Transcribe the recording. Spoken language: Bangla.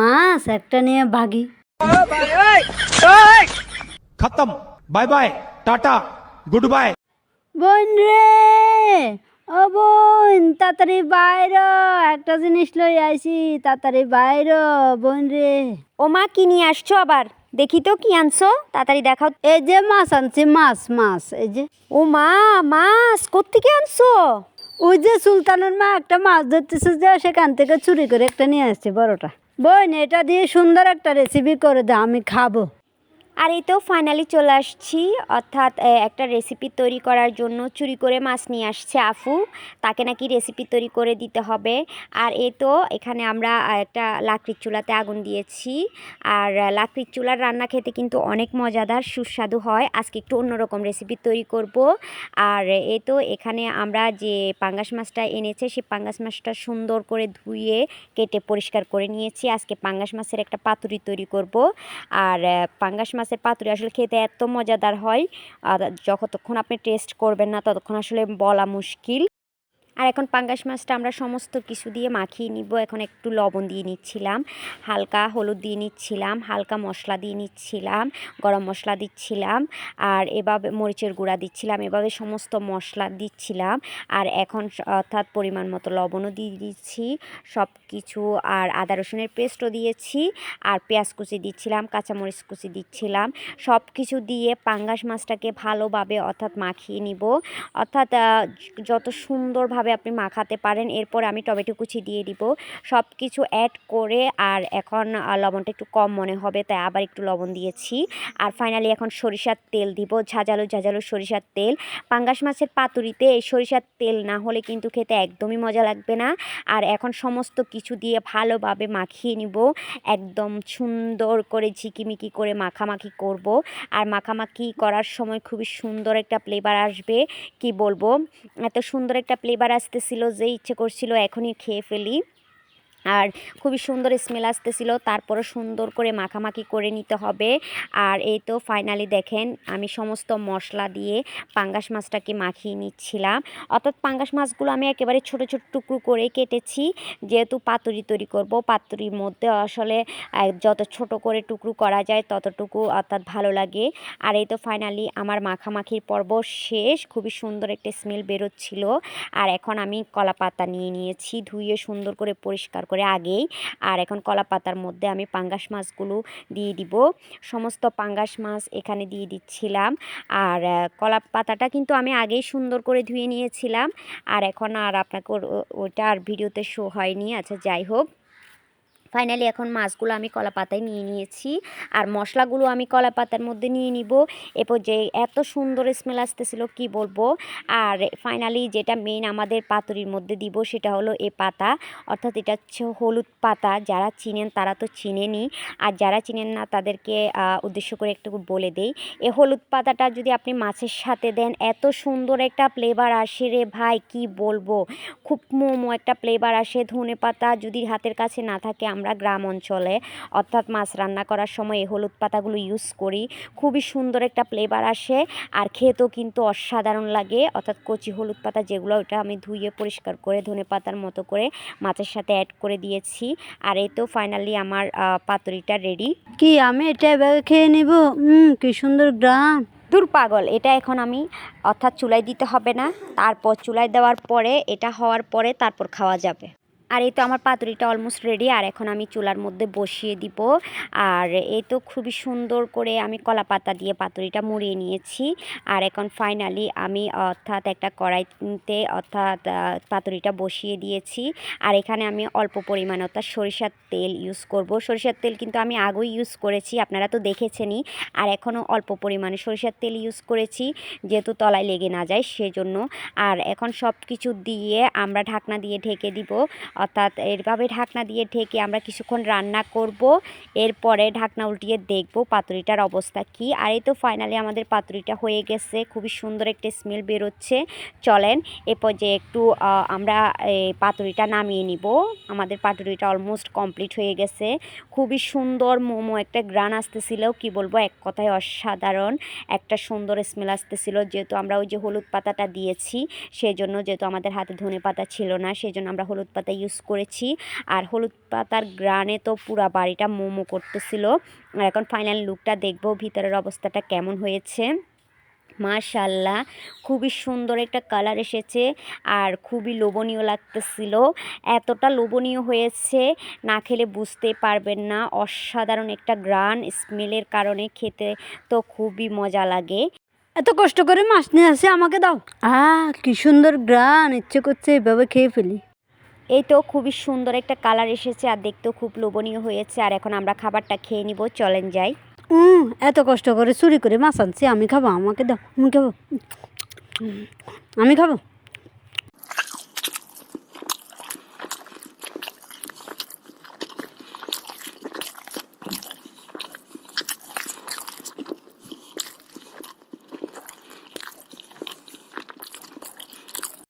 মাস একটা নিয়ে ভাগি খতম। Bye bye tata goodbye. বোন রে ও বোন তাড়াতাড়ি বাইর একটা জিনিস লই আইছি তাড়াতাড়ি বাইর বোন রে ও মা কি নিয়ে আসছো আবার? দেখি তো কি আনছো তাড়াতাড়ি দেখাও। এই যে মাছ আনছি মাছ মাছ এই যে। ও মা মাছ কোত্থেকে আনছো? ওই যে সুলতানের মা একটা মাছ ধরতেছে যে সেখান থেকে চুরি করে একটা নিয়ে আসছে বড়টা। বোন এটা দিয়ে সুন্দর একটা রেসিপি করে দে আমি খাব। আর এই তো ফাইনালি চলে আসছি। অর্থাৎ একটা রেসিপি তৈরি করার জন্য চুরি করে মাছ নিয়ে আসছে আফু। তাকে নাকি রেসিপি তৈরি করে দিতে হবে। আর এই তো এখানে আমরা একটা লাকড়ির চুলাতে আগুন দিয়েছি। আর লাকড়ির চুলার রান্না খেতে কিন্তু অনেক মজাদার, সুস্বাদু হয়। আজকে একটু অন্যরকম রেসিপি তৈরি করব। আর এই তো এখানে আমরা যে পাঙ্গাস মাছটা এনেছে সেই পাঙ্গাস মাছটা সুন্দর করে ধুয়ে, কেটে পরিষ্কার করে নিয়েছি। আজকে পাঙ্গাস মাছের একটা পাতুরি তৈরি করব। আর পাঙ্গাস মাছের পাতুরি। আসলে খেতে এত মজাদার হয়। আর যতক্ষণ আপনি টেস্ট করবেন না, ততক্ষণ আসলে বলা মুশকিল। আর এখন পাঙ্গাস মাছটা আমরা সমস্ত কিছু দিয়ে মাখিয়ে নিব। এখন একটু লবণ দিয়ে নিচ্ছিলাম, হালকা হলুদ দিয়ে নিচ্ছিলাম, হালকা মশলা দিয়ে নিচ্ছিলাম, গরম মশলা দিচ্ছিলাম, আর এভাবে মরিচের গুঁড়া দিচ্ছিলাম, এভাবে সমস্ত মশলা দিচ্ছিলাম, আর এখন অর্থাৎ পরিমাণ মতো লবণও দিয়ে দিচ্ছি সব কিছু আর আদা রসুনের পেস্টও দিয়েছি, আর পেঁয়াজ কুচি দিচ্ছিলাম, কাঁচামরিচ কুচি দিচ্ছিলাম সব কিছু দিয়ে পাঙ্গাস মাছটাকে ভালোভাবে অর্থাৎ মাখিয়ে নিব। অর্থাৎ যত সুন্দরভাবে আপনি মাখাতে পারেন, এরপর আমি টমেটো কুচি দিয়ে দিব। সব কিছু অ্যাড করে আর এখন লবণটা একটু কম মনে হবে, তাই আবার একটু লবণ দিয়েছি। আর ফাইনালি এখন সরিষার তেল দিব, ঝাঁঝালো ঝাঁঝালো সরিষার তেল। পাঙ্গাস মাছের পাতুরিতে এই সরিষার তেল না হলে কিন্তু খেতে একদমই মজা লাগবে না। আর এখন সমস্ত কিছু দিয়ে ভালোভাবে মাখিয়ে নিব। একদম সুন্দর করে ঝিকিমিকি করে মাখামাখি করব। আর মাখামাখি করার সময় খুবই সুন্দর একটা ফ্লেভার আসবে। কি বলব? এত সুন্দর একটা ফ্লেভার আসতেছিল যে ইচ্ছে করছিল এখনই খেয়ে ফেলি। আর খুবই সুন্দর স্মেল আসতেছিল। তারপরে সুন্দর করে মাখামাখি করে নিতে হবে। আর এই তো ফাইনালি দেখেন, আমি সমস্ত মশলা দিয়ে পাঙ্গাস মাছটাকে মাখিয়ে নিচ্ছিলাম। অর্থাৎ পাঙ্গাস মাছগুলো আমি একেবারে ছোট ছোট টুকরো করে কেটেছি। যেহেতু পাতুরি তৈরি করব, পাতুরির মধ্যে আসলে যত ছোট করে টুকরো করা যায়, ততটুকু অর্থাৎ ভালো লাগে। আর এই তো ফাইনালি আমার মাখামাখির পর্ব শেষ। খুবই সুন্দর একটা স্মেল বেরোচ্ছিল। আর এখন আমি কলা পাতা নিয়ে নিয়েছি, ধুয়ে সুন্দর করে পরিষ্কার করে আগেই। আর এখন কলা পাতার মধ্যে আমি পাঙ্গাস মাছগুলো দিয়ে দিব। সমস্ত পাঙ্গাস মাছ এখানে দিয়ে দিচ্ছিলাম। আর কলা পাতাটা কিন্তু আমি আগেই সুন্দর করে ধুয়ে নিয়েছিলাম। আর এখন আর আপনাকে ওটা আর ভিডিওতে শো হয়নি। আচ্ছা যাই হোক। ফাইনালি এখন মাছগুলো আমি কলা পাতায় নিয়ে নিয়েছি। আর মশলাগুলো আমি কলা পাতার মধ্যে নিয়ে নিব। এরপর যে এত সুন্দর স্মেল আসতেছিল, কি বলব? আর ফাইনালি যেটা মেন আমাদের পাতুরির মধ্যে দিব সেটা হলো এ পাতা। অর্থাৎ এটা হচ্ছে হলুদ পাতা। যারা চিনেন তারা তো চিনেনই। আর যারা চিনেন না তাদেরকে উদ্দেশ্য করে একটু বলে দেই। এ হলুদ পাতাটা যদি আপনি মাছের সাথে দেন, এত সুন্দর একটা ফ্লেভার আসে রে ভাই, কি বলব? খুব মোমো একটা ফ্লেভার আসে। ধনে পাতা যদি হাতের কাছে না থাকে আমরা গ্রাম অঞ্চলে অর্থাৎ মাছ রান্না করার সময় এই হলুদ পাতাগুলো ইউজ করি। খুবই সুন্দর একটা ফ্লেভার আসে আর খেতেও কিন্তু অসাধারণ লাগে। অর্থাৎ কচি হলুদ পাতা যেগুলো ওটা আমি ধুয়ে পরিষ্কার করে ধনে পাতার মতো করে মাছের সাথে অ্যাড করে দিয়েছি। আর এই তো ফাইনালি আমার পাতুরিটা রেডি কি আমি এটা এভাবে খেয়ে নিব? হুম কি সুন্দর গ্রাম। দূর পাগল এটা এখন আমি অর্থাৎ চুলায় দিতে হবে না। তারপর চুলায় দেওয়ার পরে এটা হওয়ার পরে তারপর খাওয়া যাবে। আর এই তো আমার পাতুরিটা অলমোস্ট রেডি আর এখন আমি চুলার মধ্যে বসিয়ে দিব। আর এই তো খুবই সুন্দর করে আমি কলা পাতা দিয়ে পাতুরিটা মুড়িয়ে নিয়েছি। আর এখন ফাইনালি আমি অর্থাৎ একটা কড়াইতে অর্থাৎ পাতুরিটা বসিয়ে দিয়েছি। আর এখানে আমি অল্প পরিমাণ অর্থাৎ সরিষার তেল ইউজ করব। সরিষার তেল কিন্তু আমি আগেই ইউজ করেছি, আপনারা তো দেখেছেনই। আর এখনও অল্প পরিমাণে সরিষার তেল ইউজ করেছি, যেহেতু তলায় লেগে না যায় সেজন্য। আর এখন সব কিছু দিয়ে আমরা ঢাকনা দিয়ে ঢেকে দিব। অর্থাৎ এরভাবে ঢাকনা দিয়ে ঢেকে আমরা কিছুক্ষণ রান্না করব। এরপরে ঢাকনা উল্টিয়ে দেখব পাতুরিটার অবস্থা কি। আর এই তো ফাইনালি আমাদের পাতুরিটা হয়ে গেছে। খুবই সুন্দর একটা স্মেল বেরোচ্ছে। চলেন এরপর যে একটু আমরা পাতুরিটা নামিয়ে নিব। আমাদের পাতুরিটা অলমোস্ট কমপ্লিট হয়ে গেছে। খুবই সুন্দর মোমো একটা গ্রান আসতেছিল। কি বলব, এক কথায় অসাধারণ একটা সুন্দর স্মেল আসতেছিল। যেহেতু আমরা ওই যে হলুদ পাতাটা দিয়েছি সেই জন্য যেহেতু আমাদের হাতে ধনে পাতা ছিল না সেই জন্য আমরা হলুদ পাতা ইউজ ইউজ করেছি। আর হলুদ পাতার গ্রানে তো পুরা বাড়িটা মোমো করতেছিল। আর এখন ফাইনাল লুকটা দেখব, ভিতরের অবস্থাটা কেমন হয়েছে। মাশাল্লাহ খুবই সুন্দর একটা কালার এসেছে আর খুবই লোভনীয় লাগতেছিল। এতটা লোভনীয় হয়েছে, না খেলে বুঝতে পারবেন না। অসাধারণ একটা গ্রান স্মেলের কারণে খেতে তো খুবই মজা লাগে। এত কষ্ট করে মাছ নিয়ে আসে আমাকে দাও। আহ, কি সুন্দর গ্রান ইচ্ছে করছে এভাবে খেয়ে ফেলি। এই তো খুবই সুন্দর একটা কালার এসেছে আর দেখতেও খুব লোভনীয় হয়েছে। আর এখন আমরা খাবারটা খেয়ে নিব, চলেন যাই। এত কষ্ট করে চুরি করে মাছ আনছি, আমি খাব, আমাকে দাও, আমি খাব। আমি খাব।